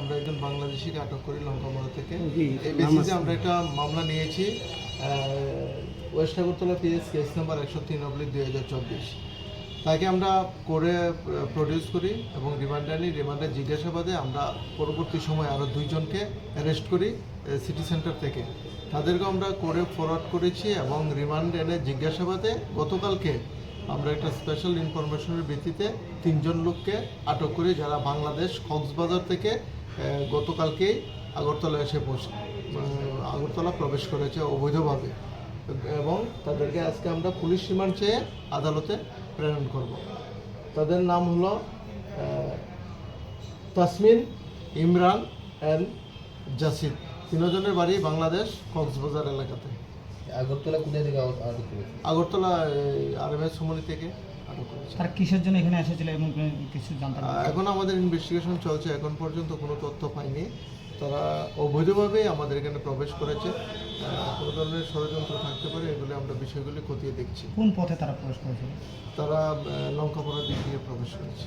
আমরা একজন বাংলাদেশিকে আটক করি লঙ্কামোড়া থেকে। এই বেসিসে আমরা একটা মামলা নিয়েছি west Agartala PS case number একশো তিন অব্লিক দুই হাজার চব্বিশ। তাকে আমরা করে প্রডিউস করি এবং রিমান্ডে আনি। রিমান্ডে জিজ্ঞাসাবাদে আমরা পরবর্তী সময় আরও দুইজনকে অ্যারেস্ট করি সিটি সেন্টার থেকে। তাদেরকে আমরা করে ফরওয়ার্ড করেছি এবং রিমান্ড এনে জিজ্ঞাসাবাদে গতকালকে আমরা একটা স্পেশাল ইনফরমেশনের ভিত্তিতে তিনজন লোককে আটক করি যারা বাংলাদেশ কক্সবাজার থেকে গতকালকেই আগরতলা এসে পৌঁছে আগরতলা প্রবেশ করেছে অবৈধভাবে। এবং তাদেরকে আজকে আমরা পুলিশ রিমান্ড চেয়ে আদালতে প্রেরণ করব। তাদের নাম হলো তাসমিন, ইমরান অ্যান্ড জাসিদ। তিনজনের বাড়ি বাংলাদেশ কক্সবাজার এলাকাতে। আগরতলা কোথায় থেকে আহত করেছে? আগরতলা আর এম এস সমনি থেকে আটক করেছে। তারা কিসের জন্য এখানে এসেছিল এবং কিছু জানতে এখন আমাদের ইনভেস্টিগেশন চলছে এখন পর্যন্ত কোনো তথ্য পাইনি। তারা অবৈধভাবে আমাদের এখানে প্রবেশ করেছে। কোনো ধরনের ষড়যন্ত্র থাকতে পারে এগুলো আমরা বিষয়গুলি খতিয়ে দেখছি। কোন পথে তারা প্রবেশ করেছিল? তারা আহ, লঙ্কাপাড়ার দিক দিয়ে প্রবেশ করেছে।